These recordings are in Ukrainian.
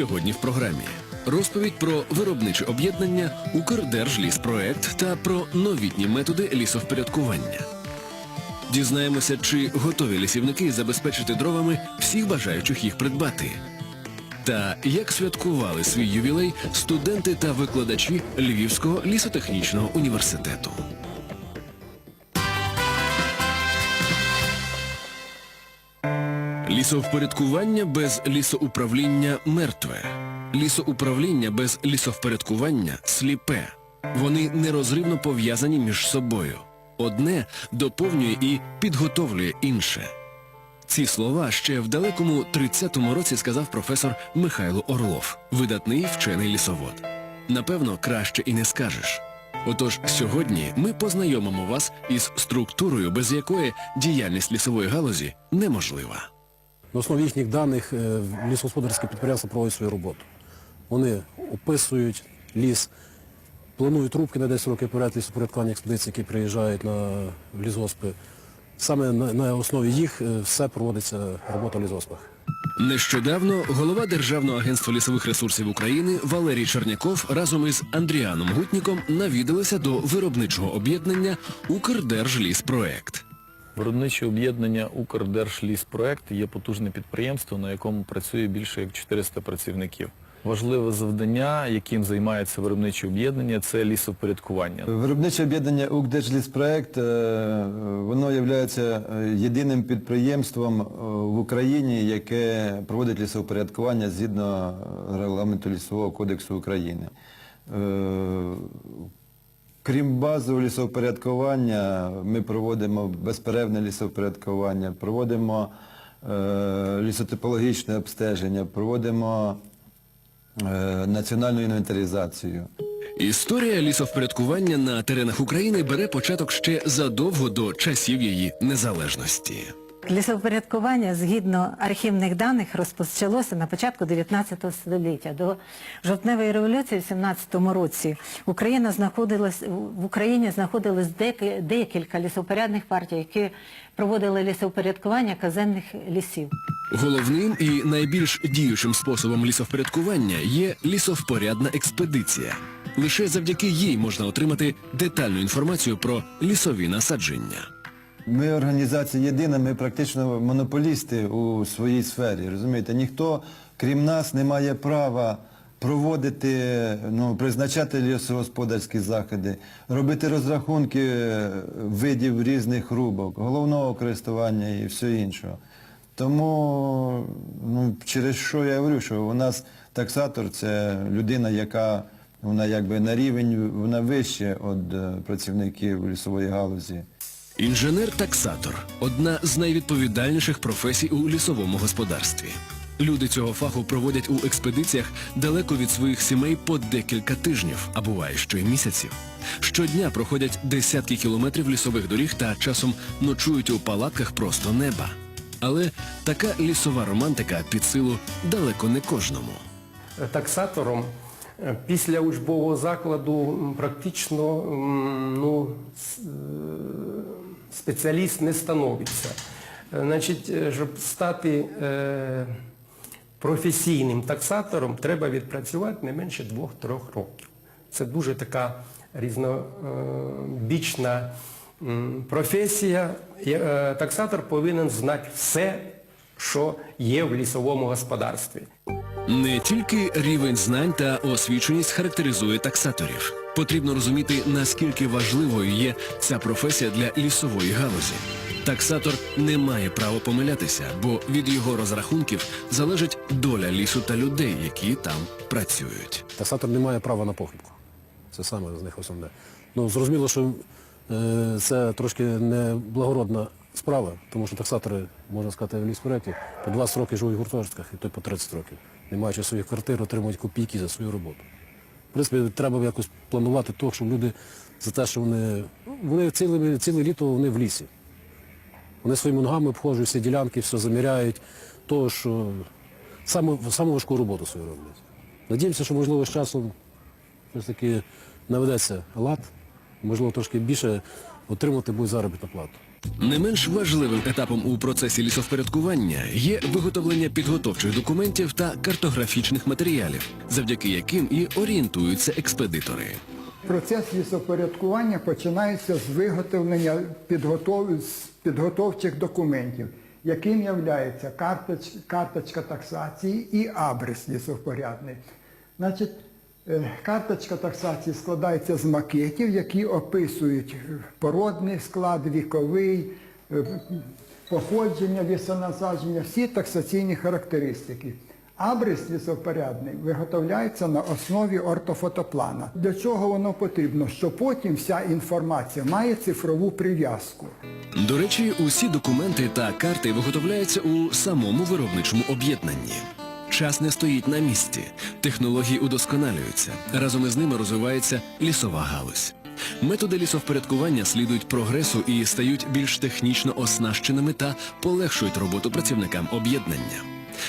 Сьогодні в програмі розповідь про виробниче об'єднання Укрдержліспроект та про новітні методи лісовпорядкування. Дізнаємося, чи готові лісівники забезпечити дровами всіх бажаючих їх придбати. Та як святкували свій ювілей студенти та викладачі Львівського лісотехнічного університету. Лісовпорядкування без лісоуправління мертве. Лісоуправління без лісовпорядкування сліпе. Вони нерозривно пов'язані між собою. Одне доповнює і підготовлює інше. Ці слова ще в далекому 30-му році сказав професор Михайло Орлов, видатний вчений лісовод. Напевно, краще і не скажеш. Отож, сьогодні ми познайомимо вас із структурою, без якої діяльність лісової галузі неможлива. На основі їхніх даних е, лісогосподарські підприємства проводять свою роботу. Вони описують ліс, планують рубки на 10 років перед лісопорядкування експедицій, які приїжджають на лісгоспи. Саме на, на основі їх е, все проводиться робота в лісгоспах. Нещодавно голова Державного агентства лісових ресурсів України Валерій Черняков разом із Андріаном Гутніком навідалися до виробничого об'єднання Укрдержліспроект. Виробниче об'єднання «Укрдержліспроект» є потужне підприємство, на якому працює більше як 400 працівників. Важливе завдання, яким займається виробниче об'єднання, це лісовпорядкування. Виробниче об'єднання «Укрдержліспроект» е, воно є єдиним підприємством е, в Україні, яке проводить лісовпорядкування згідно регламенту Лісового кодексу України. Крім базового лісовпорядкування, ми проводимо безперервне лісовпорядкування, проводимо е, лісотипологічне обстеження, проводимо е, національну інвентаризацію. Історія лісовпорядкування на теренах України бере початок ще задовго до часів її незалежності. Лісовпорядкування, згідно архівних даних, розпочалося на початку 19 століття. До жовтневої революції в 17 році Україна в Україні знаходилось декілька лісопорядних партій, які проводили лісовпорядкування казенних лісів. Головним і найбільш діючим способом лісовпорядкування є лісовпорядна експедиція. Лише завдяки їй можна отримати детальну інформацію про лісові насадження. Ми організація єдина, ми практично монополісти у своїй сфері. Розумієте, ніхто, крім нас, не має права проводити, ну, призначати лісогосподарські заходи, робити розрахунки е, видів різних рубок, головного користування і все іншого. Тому ну, через що я говорю, що у нас таксатор це людина, яка вона якби на рівень, вона вище від е, працівників лісової галузі. Інженер-таксатор одна з найвідповідальніших професій у лісовому господарстві. Люди цього фаху проводять у експедиціях далеко від своїх сімей по декілька тижнів, а буває, що й місяців. Щодня проходять десятки кілометрів лісових доріг та часом ночують у палатках просто неба. Але така лісова романтика під силу далеко не кожному. таксатором е, після учбового закладу практично ну, е, спеціаліст не становиться. Е, Значить, е, щоб стати е, професійним таксатором, треба відпрацювати не менше двох-трьох років. Це дуже така різнобічна професія. Таксатор повинен знати все, що є в лісовому господарстві. Не тільки рівень знань та освіченість характеризує таксаторів. Потрібно розуміти, наскільки важливою є ця професія для лісової галузі. Таксатор не має права помилятися, бо від його розрахунків залежить доля лісу та людей, які там працюють. Таксатор не має права на похибку. Це саме з них основне. Ну, зрозуміло, що е, це трошки не благородна справа, тому що таксатори, можна сказати, в ліспроекті по 20 років живуть в гуртожитках, і то по 30 років. Не маючи своїх квартир, отримують копійки за свою роботу. В принципі, треба якось планувати то, щоб люди за те, що вони. Вони ціле, ціле літо вони в лісі. Вони своїми ногами обходжують всі ділянки, все заміряють, того, що саме, саму важку роботу свою роблять. Надіємося, що можливо з часом ж таки наведеться лад, можливо, трошки більше отримати буде заробітну плату. Не менш важливим етапом у процесі лісовпорядкування є виготовлення підготовчих документів та картографічних матеріалів, завдяки яким і орієнтуються експедитори. Процес лісопорядкування починається з виготовлення підготов... з підготовчих документів, яким є карточ... карточка таксації і абрис лісопорядний. Значить, карточка таксації складається з макетів, які описують породний склад, віковий, е, походження лісонасадження, всі таксаційні характеристики. Абрис лісопорядний виготовляється на основі ортофотоплана. Для чого воно потрібно? Що потім вся інформація має цифрову прив'язку. До речі, усі документи та карти виготовляються у самому виробничому об'єднанні. Час не стоїть на місці, технології удосконалюються, разом із ними розвивається лісова галузь. Методи лісовпорядкування слідують прогресу і стають більш технічно оснащеними та полегшують роботу працівникам об'єднання.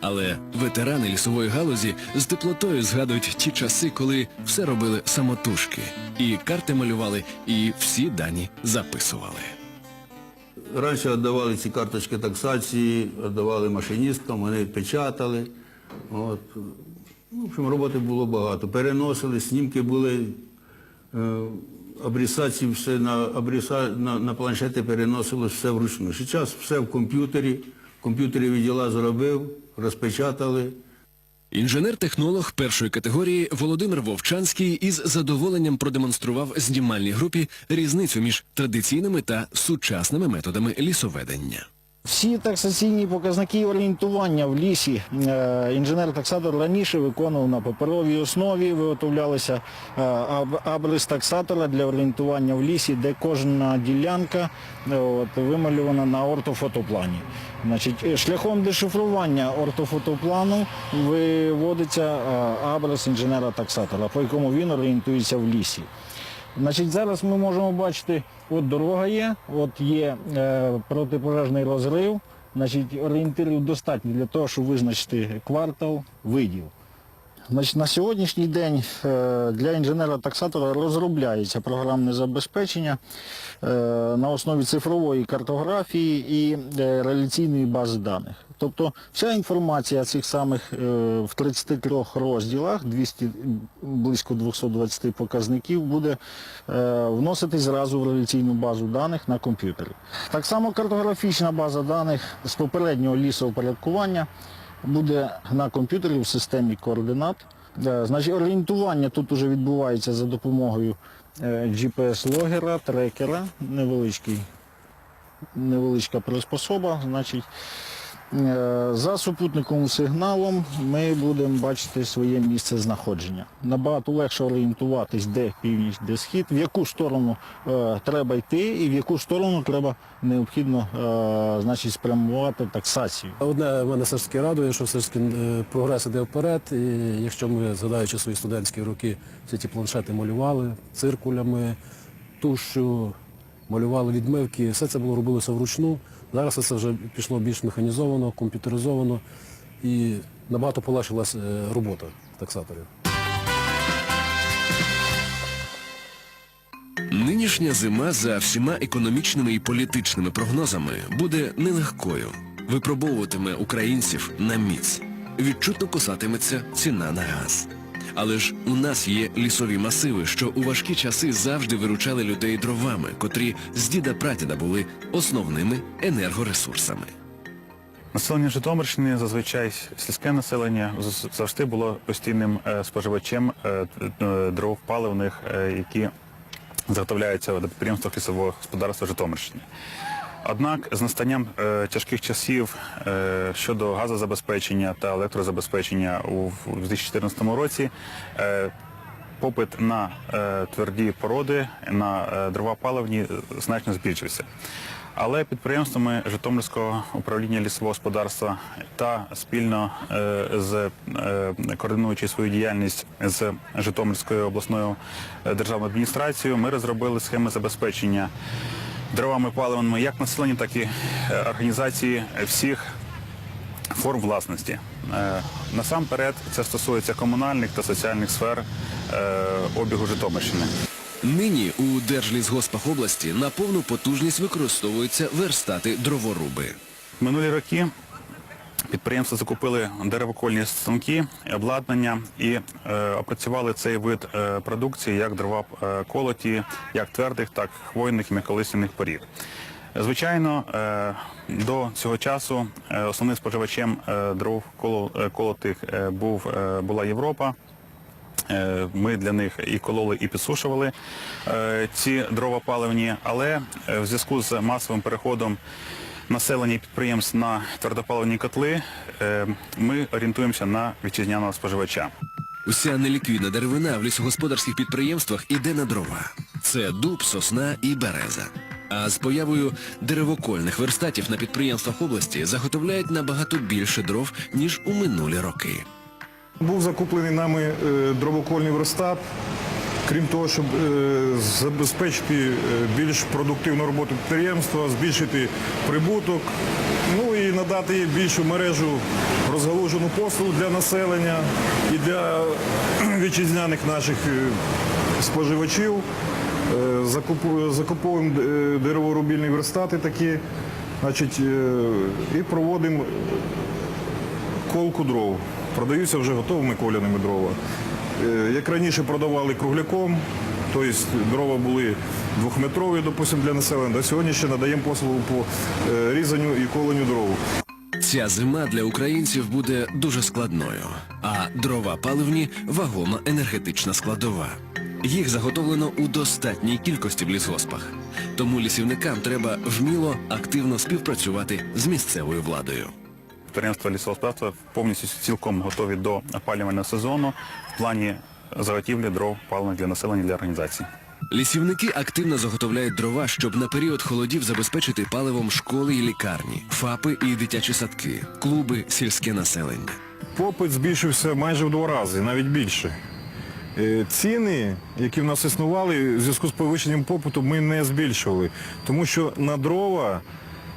Але ветерани лісової галузі з теплотою згадують ті часи, коли все робили самотужки, і карти малювали, і всі дані записували. Раніше віддавали ці карточки таксації, віддавали машиністкам, вони печатали. От. Ну, В общем, роботи було багато. Переносили, снімки були, е, обрісації все на, обріса, на, на планшети переносилось все вручну. Зараз все в комп'ютері, в комп'ютері відділа зробив, розпечатали. Інженер-технолог першої категорії Володимир Вовчанський із задоволенням продемонстрував знімальній групі різницю між традиційними та сучасними методами лісоведення. Всі таксаційні показники орієнтування в лісі е, інженер-таксатор раніше виконував на паперовій основі, виготовлялися е, абрис таксатора для орієнтування в лісі, де кожна ділянка е, вималювана на ортофотоплані. Шляхом дешифрування ортофотоплану виводиться абрис інженера-таксатора, по якому він орієнтується в лісі. Значить, зараз ми можемо бачити, от дорога є, от є е, протипожежний розрив, значить, орієнтирів достатньо для того, щоб визначити квартал видів. Значить, на сьогоднішній день е, для інженера-таксатора розробляється програмне забезпечення е, на основі цифрової картографії і е, реляційної бази даних. Тобто вся інформація цих самих в 33 розділах, 200, близько 220 показників, буде вноситись зразу в реляційну базу даних на комп'ютері. Так само картографічна база даних з попереднього лісовпорядкування буде на комп'ютері в системі координат. Е, Значить, орієнтування тут вже відбувається за допомогою е, GPS-логера, трекера, невеличка приспособа. Значить, за супутниковим сигналом ми будемо бачити своє місце знаходження. Набагато легше орієнтуватись, де північ, де схід, в яку сторону е, треба йти і в яку сторону треба необхідно е, значить, спрямувати таксацію. Одне мене все ж таки радує, що все ж таки е, прогрес іде вперед. І якщо ми, згадаючи свої студентські роки, всі ті планшети малювали циркулями, тушю, малювали відмивки, все це було робилося вручну. Зараз це вже пішло більш механізовано, комп'ютеризовано і набагато полегшилась е, робота таксаторів. Нинішня зима за всіма економічними і політичними прогнозами буде нелегкою. Випробовуватиме українців на міць. Відчутно косатиметься ціна на газ. Але ж у нас є лісові масиви, що у важкі часи завжди виручали людей дровами, котрі з діда прадіда були основними енергоресурсами. Населення Житомирщини, зазвичай сільське населення, завжди було постійним е, споживачем е, е, дров паливних, які заготовляються на підприємствах лісового господарства Житомирщини. Однак з настанням е, тяжких часів е, щодо газозабезпечення та електрозабезпечення у 2014 році е, попит на е, тверді породи, на е, дрова паливні значно збільшився. Але підприємствами Житомирського управління лісового господарства та спільно е, з е, координуючи свою діяльність з Житомирською обласною е, державною адміністрацією, ми розробили схеми забезпечення дровами паливними як населення, так і е, організації всіх форм власності. Е, Насамперед це стосується комунальних та соціальних сфер е, обігу Житомирщини. Нині у Держлісгоспах області на повну потужність використовуються верстати дроворуби. Минулі роки підприємства закупили деревокольні станки, обладнання і е, опрацювали цей вид е, продукції як дрова е, колоті, як твердих, так і хвойних і м'яколисяних порід. Звичайно, е, до цього часу е, основним споживачем е, дров коло- е, колотих е, був, е, була Європа. Е, Ми для них і кололи, і підсушували е, ці дрова паливні, але е, в зв'язку з масовим переходом населення і підприємств на твердопаливні котли е, ми орієнтуємося на вітчизняного споживача. Вся неліквідна деревина в лісогосподарських підприємствах іде на дрова. Це дуб, сосна і береза. А з появою деревокольних верстатів на підприємствах області заготовляють набагато більше дров, ніж у минулі роки. Був закуплений нами е, дровокольний верстат. Крім того, щоб е, забезпечити е, більш продуктивну роботу підприємства, збільшити прибуток, ну і надати більшу мережу розгалужену послугу для населення і для вітчизняних наших е, споживачів. Закуповуємо дереворубільні верстати такі, значить, і проводимо колку дров. Продаються вже готовими коляними дрова. Е, Як раніше продавали кругляком, тобто дрова були двохметрові, допустимо, для населення, до сьогодні ще надаємо послугу по е, різанню і коленню дров. Ця зима для українців буде дуже складною, а дрова паливні вагома енергетична складова. Їх заготовлено у достатній кількості в лісгоспах. Тому лісівникам треба вміло, активно співпрацювати з місцевою владою. Підприємства лісогосподарства повністю цілком готові до опалювального сезону в плані заготівлі дров паливних для населення для організацій. Лісівники активно заготовляють дрова, щоб на період холодів забезпечити паливом школи і лікарні, ФАПи і дитячі садки, клуби, сільське населення. Попит збільшився майже в два рази, навіть більше. Е, Ціни, які в нас існували, в зв'язку з повищенням попиту ми не збільшували. Тому що на дрова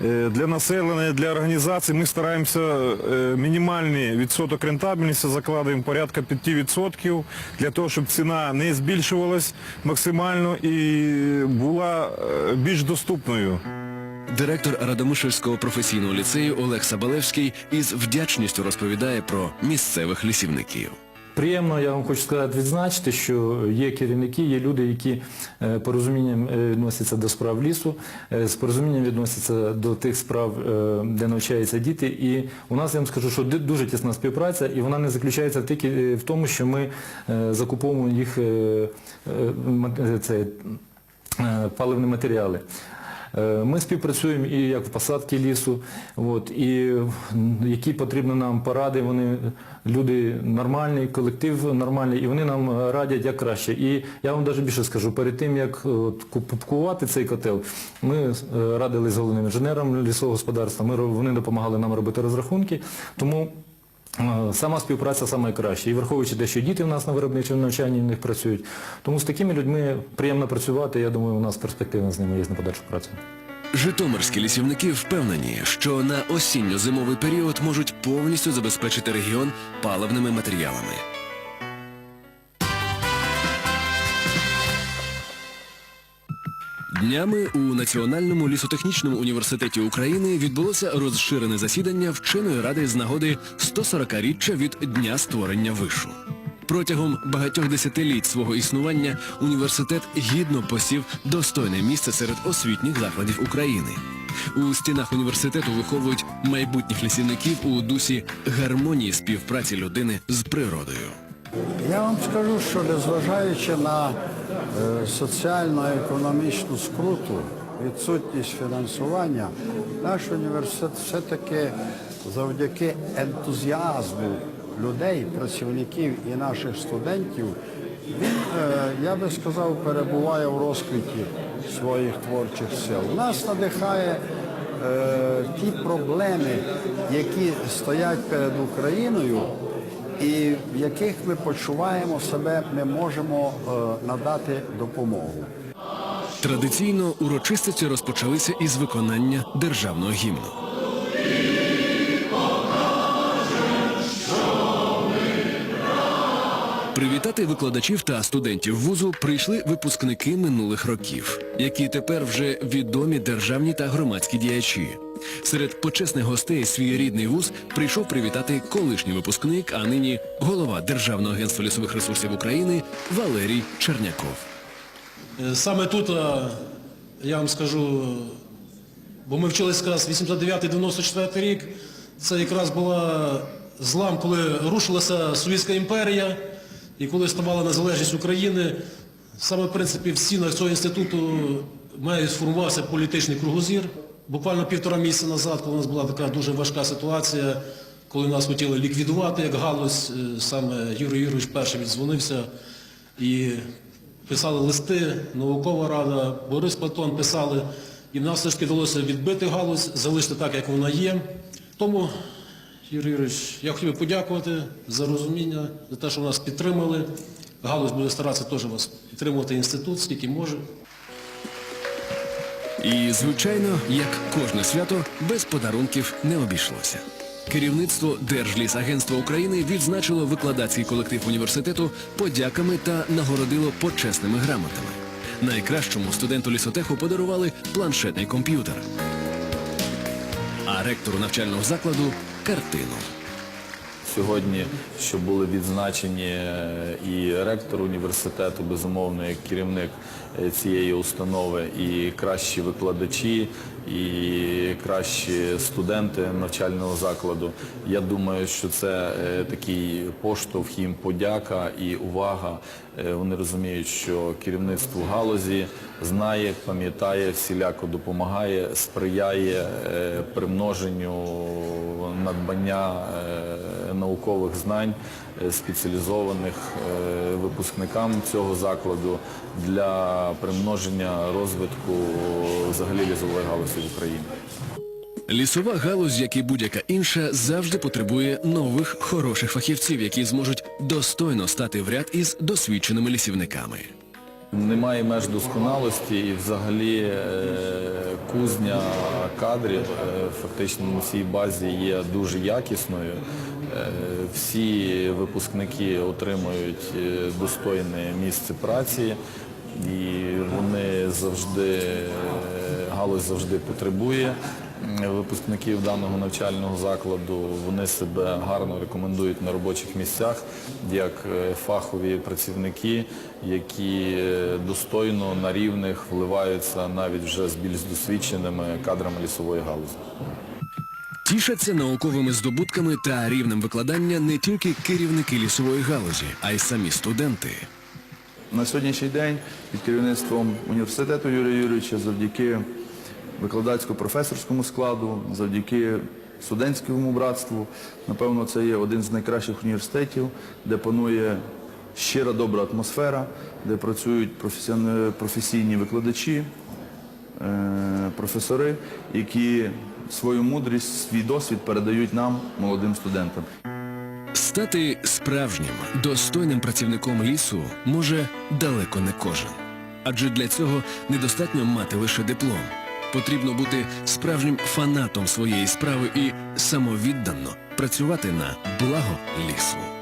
для населення, для організацій ми стараємося е, мінімальний відсоток рентабельності закладаємо порядка 5% для того, щоб ціна не збільшувалась максимально і була е, більш доступною. Директор Радомишльського професійного ліцею Олег Сабалевський із вдячністю розповідає про місцевих лісівників. Приємно, я вам хочу сказати, відзначити, що є керівники, є люди, які е, порозумінням е, відносяться до справ лісу, е, з порозумінням відносяться до тих справ, де навчаються діти. І у нас, я вам скажу, що дуже тісна співпраця, і вона не заключається тільки в тому, що ми закуповуємо їх це, паливні матеріали. Е, Ми співпрацюємо і як в посадці лісу, от, і які потрібні нам поради, вони люди нормальні, колектив нормальний, і вони нам радять як краще. І я вам навіть більше скажу, перед тим як от, куп- купувати цей котел, ми е, радили з головним інженером лісового господарства, ми, вони допомагали нам робити розрахунки, тому Сама співпраця саме краще. І враховуючи те, що діти в нас на виробничому навчанні в них працюють. Тому з такими людьми приємно працювати. Я думаю, у нас перспективна з ними є на подальшу працю. Житомирські лісівники впевнені, що на осінньо-зимовий період можуть повністю забезпечити регіон паливними матеріалами. Днями у Національному лісотехнічному університеті України відбулося розширене засідання вченої ради з нагоди 140-річчя від Дня створення вишу. Протягом багатьох десятиліть свого існування університет гідно посів достойне місце серед освітніх закладів України. У стінах університету виховують майбутніх лісівників у дусі гармонії співпраці людини з природою. Я вам скажу, що незважаючи на е, соціально-економічну скруту, відсутність фінансування, наш університет все-таки завдяки ентузіазму людей, працівників і наших студентів, він, е, я би сказав, перебуває в розквіті своїх творчих сил. Нас надихає е, ті проблеми, які стоять перед Україною, і в яких ми почуваємо себе, ми можемо е, надати допомогу. Традиційно урочистості розпочалися із виконання державного гімну. Привітати викладачів та студентів вузу прийшли випускники минулих років, які тепер вже відомі державні та громадські діячі. Серед почесних гостей свій рідний вуз прийшов привітати колишній випускник, а нині голова Державного агентства лісових ресурсів України Валерій Черняков. Е, Саме тут, е, я вам скажу, бо ми вчилися якраз 89-94 рік, це якраз була злам, коли рушилася Совєтська імперія і коли ставала незалежність України. Саме, в принципі, в стінах цього інституту має сформувався політичний кругозір. Буквально півтора місяця назад, коли у нас була така дуже важка ситуація, коли нас хотіли ліквідувати як галузь, е, саме Юрій Юрійович перший віддзвонився і писали листи, наукова рада, Борис Платон писали, і нам все ж таки вдалося відбити галузь, залишити так, як вона є. Тому, Юрій Юрійович, я хотів би подякувати за розуміння, за те, що нас підтримали. Галузь буде старатися теж вас підтримувати інститут, скільки може. І, звичайно, як кожне свято, без подарунків не обійшлося. Керівництво Держлісагентства України відзначило викладацький колектив університету подяками та нагородило почесними грамотами. Найкращому студенту лісотеху подарували планшетний комп'ютер, а ректору навчального закладу картину. Сьогодні, що були відзначені е, і ректор університету, безумовно, як керівник е, цієї установи, і кращі викладачі, і кращі студенти навчального закладу. Я думаю, що це е, такий поштовх їм подяка і увага. Е, Вони розуміють, що керівництво галузі знає, пам'ятає, всіляко допомагає, сприяє е, примноженню надбання наукових знань спеціалізованих е, випускникам цього закладу для примноження розвитку взагалі лісової галузі в Україні. Лісова галузь, як і будь-яка інша, завжди потребує нових хороших фахівців, які зможуть достойно стати в ряд із досвідченими лісівниками. Немає меж досконалості і взагалі е, кузня кадрів е, фактично на цій базі є дуже якісною. Е, Всі випускники отримують е, достойне місце праці і вони завжди, е, галузь завжди потребує випускників даного навчального закладу. Вони себе гарно рекомендують на робочих місцях як фахові працівники, які достойно на рівних вливаються навіть вже з більш досвідченими кадрами лісової галузі. Тішаться науковими здобутками та рівнем викладання не тільки керівники лісової галузі, а й самі студенти. На сьогоднішній день під керівництвом університету Юрія Юрійовича завдяки викладацько-професорському складу, завдяки студентському братству, напевно, це є один з найкращих університетів, де панує щира добра атмосфера, де працюють професійні викладачі, е, професори, які свою мудрість, свій досвід передають нам, молодим студентам. Стати справжнім, достойним працівником лісу може далеко не кожен. Адже для цього недостатньо мати лише диплом. Потрібно бути справжнім фанатом своєї справи і самовіддано працювати на благо лісу.